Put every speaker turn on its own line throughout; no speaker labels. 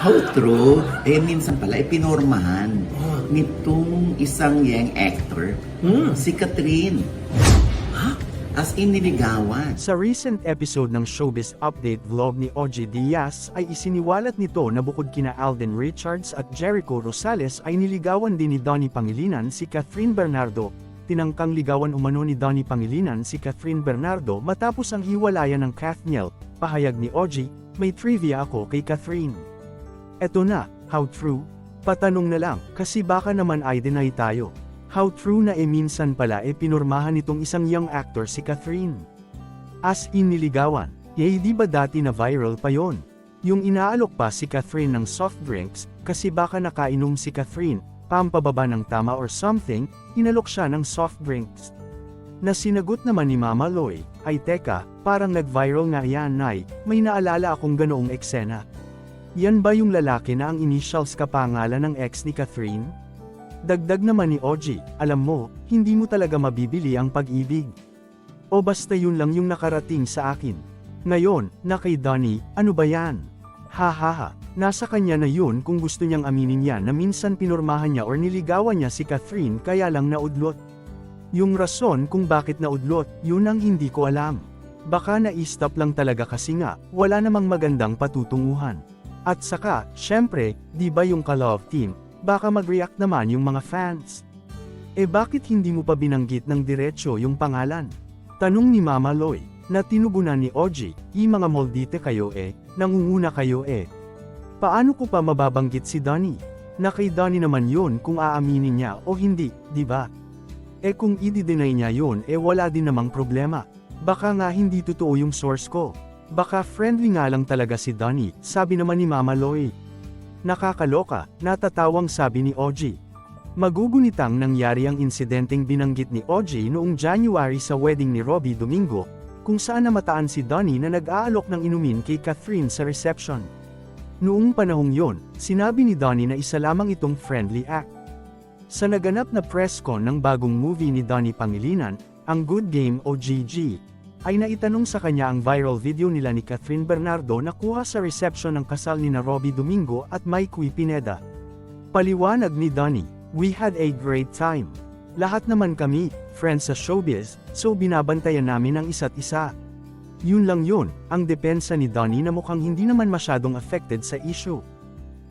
How true? Eh, minsan pala, eh, pinormahan
Oh.
nitong isang young actor,
Hmm.
si Catherine. As in, niligawan.
Sa recent episode ng Showbiz Update vlog ni OG Diaz ay isiniwalat nito na bukod kina Alden Richards at Jericho Rosales ay niligawan din ni Donnie Pangilinan si Catherine Bernardo. Tinangkang ligawan umano ni Donnie Pangilinan si Catherine Bernardo matapos ang hiwalayan ng Kathniel. Pahayag ni OG, may trivia ako kay Catherine. Eto na, how true? Patanong na lang, kasi baka naman ay deny tayo. How true na e minsan pala e pinurmahan nitong isang young actor si Catherine. As in niligawan, eh di ba dati na viral pa yon? Yung inaalok pa si Catherine ng soft drinks, kasi baka nakainom si Catherine, pampababa ng tama or something, inalok siya ng soft drinks. Na sinagot naman ni Mama Loy, ay teka, parang nag-viral nga yan nay, may naalala akong ganoong eksena. Yan ba yung lalaki na ang initials kapangalan ng ex ni Catherine? Dagdag naman ni OG, alam mo, hindi mo talaga mabibili ang pag-ibig. O basta yun lang yung nakarating sa akin. Ngayon, na kay Donnie, ano ba yan? Ha ha ha, nasa kanya na yun kung gusto niyang aminin yan na minsan pinurmahan niya or niligawan niya si Catherine kaya lang naudlot. Yung rason kung bakit naudlot, yun ang hindi ko alam. Baka na-stop lang talaga kasi nga, wala namang magandang patutunguhan. At saka, syempre, di ba yung ka-love team, baka mag-react naman yung mga fans. Eh bakit hindi mo pa binanggit ng diretsyo yung pangalan? Tanong ni Mama Loy, na tinugunan ni OG, i mga moldite kayo eh, nangunguna kayo eh. Paano ko pa mababanggit si Donnie? Na kay Donnie naman yun kung aaminin niya o hindi, di ba? Eh kung i-deny niya yun eh wala din namang problema. Baka nga hindi totoo yung source ko. Baka friendly nga lang talaga si Donnie, sabi naman ni Mama Loy. Nakakaloka, natatawang sabi ni OG. Magugunitang nangyari ang insidenteng binanggit ni OG noong January sa wedding ni Robbie Domingo, kung saan namataan si Donnie na nag-aalok ng inumin kay Catherine sa reception. Noong panahong yon, sinabi ni Donnie na isa lamang itong friendly act. Sa naganap na press ng bagong movie ni Donnie Pangilinan, ang Good Game o GG, ay naitanong sa kanya ang viral video nila ni Catherine Bernardo na kuha sa reception ng kasal ni na Robbie Domingo at Mike Pineda. Paliwanag ni Donnie, we had a great time. Lahat naman kami, friends sa showbiz, so binabantayan namin ang isa't isa. Yun lang yun, ang depensa ni Donnie na mukhang hindi naman masyadong affected sa issue.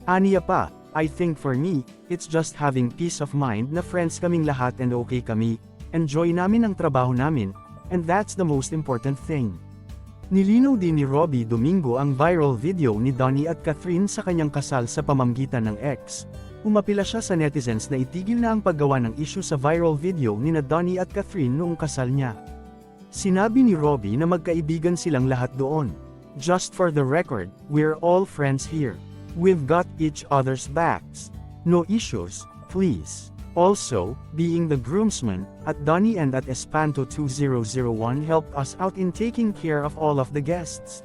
Aniya pa, I think for me, it's just having peace of mind na friends kaming lahat and okay kami, enjoy namin ang trabaho namin, and that's the most important thing. Nilinaw din ni Robbie Domingo ang viral video ni Donnie at Catherine sa kanyang kasal sa pamamagitan ng ex. Umapila siya sa netizens na itigil na ang paggawa ng issue sa viral video ni na Donnie at Catherine noong kasal niya. Sinabi ni Robbie na magkaibigan silang lahat doon. Just for the record, we're all friends here. We've got each other's backs. No issues, please. Also, being the groomsman, at Donnie and at Espanto 2001 helped us out in taking care of all of the guests.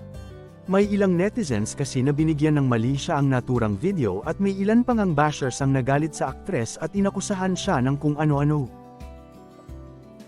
May ilang netizens kasi na binigyan ng mali siya ang naturang video at may ilan pang ang bashers ang nagalit sa aktres at inakusahan siya ng kung ano-ano.